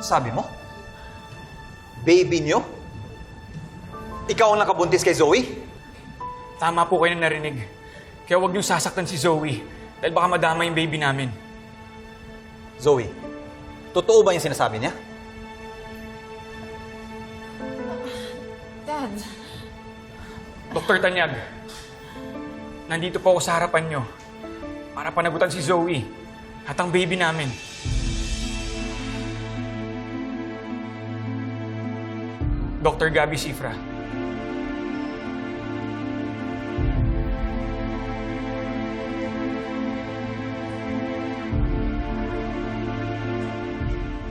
Ano sabi mo? Baby niyo? Ikaw ang nakabuntis kay Zoe? Tama po kayo na narinig. Kaya huwag niyong sasaktan si Zoe. Dahil baka madama yung baby namin. Zoe, totoo ba yung sinasabi niya? Dad, Dr. Tanyag, nandito po ako sa harapan niyo para panagutan si Zoe at ang baby namin. Dr. Gabby Sifra.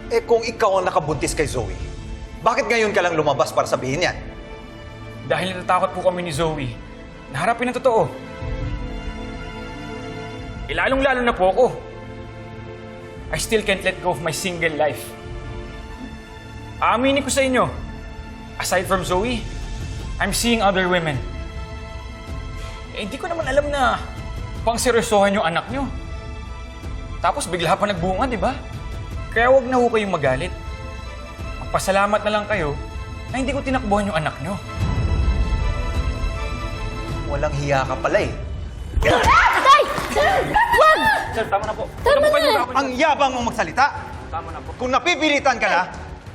Eh kung ikaw ang nakabuntis kay Zoe, bakit ngayon ka lang lumabas para sabihin yan? Dahil natatakot po kami ni Zoe, naharapin ang totoo. Eh, lalong-lalo na po ako. I still can't let go of my single life. Aaminin ko sa inyo, aside from Zoe, I'm seeing other women. Eh, hindi ko naman alam na pang seryosohan yung anak nyo. Tapos bigla pa nagbunga, di ba? Kaya wag na ho kayong magalit. Magpasalamat na lang kayo na hindi ko tinakbuhan yung anak nyo. Walang hiya ka pala eh. Tay! Wag! Sir, tama na po. Tama Huwag na. Ang yabang mong magsalita. Tama na po. Kung napipilitan ka na,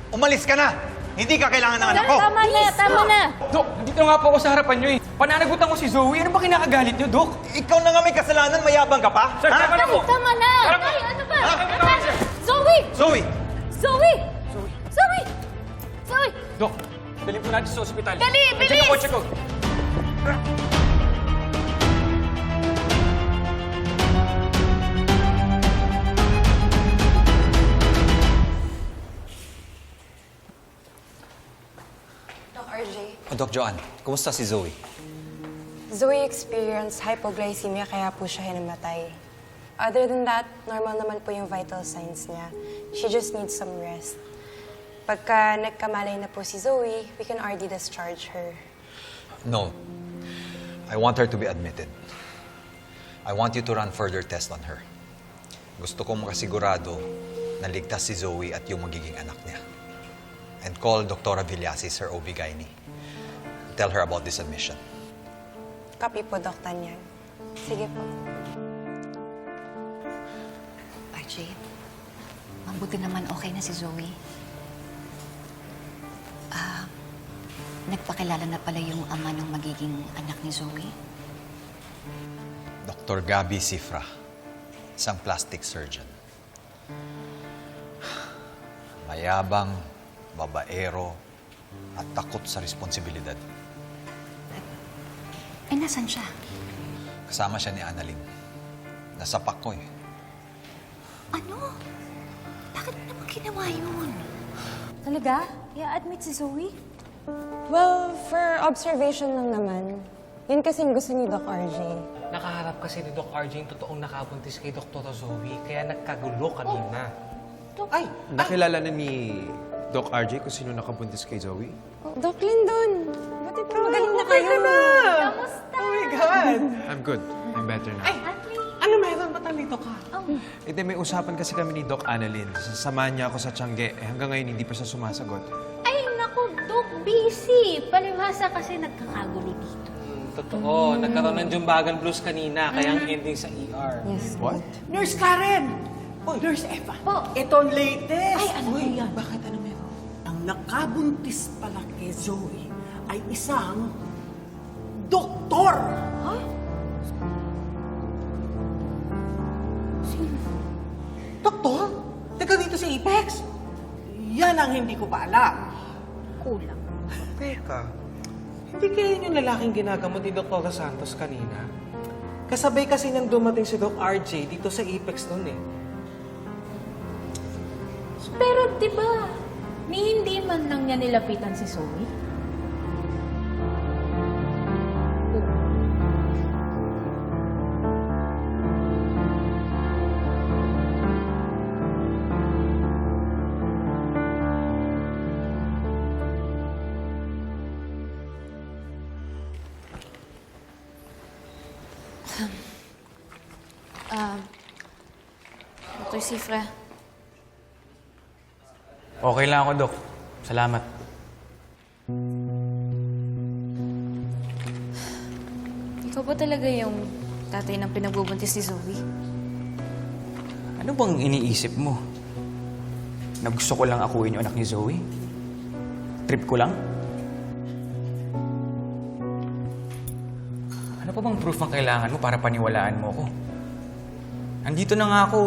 umalis ka na. Hindi ka kailangan ng anak ko. Tama na, tama na. Dok, dito nga po ako sa harapan nyo eh. Pananagutan ko si Zoe. Ano ba kinakagalit nyo, Dok? Ikaw na nga may kasalanan, mayabang ka pa. Sir, ha? tama na po. tama na. Tama. Tay, ano ba? Tama na, sir. Zoe! Zoe, Zoe! Zoe! Zoe! Dok, dalhin po natin sa ospital. Dali, Check bilis! ang kotse ko. RJ, Oh, Doc Joanne, kumusta si Zoe? Zoe experienced hypoglycemia kaya po siya hinamatay. Other than that, normal naman po yung vital signs niya. She just needs some rest. Pagka nagkamalay na po si Zoe, we can already discharge her. No. I want her to be admitted. I want you to run further tests on her. Gusto kong makasigurado na ligtas si Zoe at yung magiging anak niya. And call Dr. Villasis, her OB-GYN. Tell her about this admission. Copy po, Doc Tanyag. Sige po. RJ, mabuti naman okay na si Zoe. Ah, nagpakilala na pala yung ama ng magiging anak ni Zoe. Dr. Gabi Sifra, isang plastic surgeon. Mayabang, babaero, at takot sa responsibilidad. Eh, nasan siya? Kasama siya ni Annalyn. Nasapak ko eh. Ano? Bakit mo naman ginawa yun? Talaga? I-admit si Zoe? Well, for observation lang naman. Yun kasing gusto ni Doc RJ. Nakaharap kasi ni Doc RJ yung totoong nakabuntis kay Dr. Zoe, kaya nagkagulo kanina. Ay, nakilala na ni Doc RJ kung sino nakabuntis kay Zoe? Doc Lindon, buti po magaling na kayo. Kamusta? Oh my God! I'm good. I'm better now. Ano meron? Ba't nandito ka? Eh, di, may usapan kasi kami ni Doc Annalyn. Sasamahan niya ako sa Tiangge. Eh, hanggang ngayon, hindi pa siya sumasagot. Ay, naku, Doc, busy. Palibhasa kasi nagkakagulo dito. Hmm, totoo. Nagkaroon ng Jumbagan Blues kanina, kaya ang ending sa ER. Yes. What? Nurse Karen! Nurse Eva! Po. Ito ang latest! Ay, ano Uy, yan? Bakit ano nakabuntis pala kay Zoe ay isang doktor! Ha? Doktor? Taga dito sa Apex? Yan ang hindi ko pa alam. Kulang. Teka, hindi kaya yun yung lalaking ginagamot ni Dr. Santos kanina? Kasabay kasi nang dumating si Doc RJ dito sa Apex noon eh. Pero di ba, ni hindi man lang niya nilapitan si Zoe? Dr. Sifra, Okay lang ako, Dok. Salamat. Ikaw ba talaga yung tatay ng pinagbubuntis ni Zoe? Ano bang iniisip mo? Na gusto ko lang akuin yung anak ni Zoe? Trip ko lang? Ano pa bang proof ang kailangan mo para paniwalaan mo ako? Nandito na nga ako.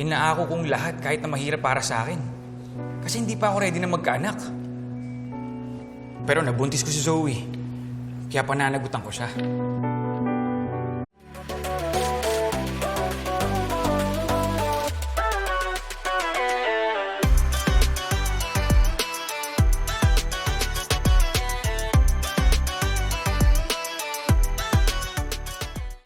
Inaako kong lahat kahit na mahirap para sa akin. Kasi hindi pa ako ready na magkaanak. Pero nabuntis ko si Zoe. Kaya pananagutan ko siya.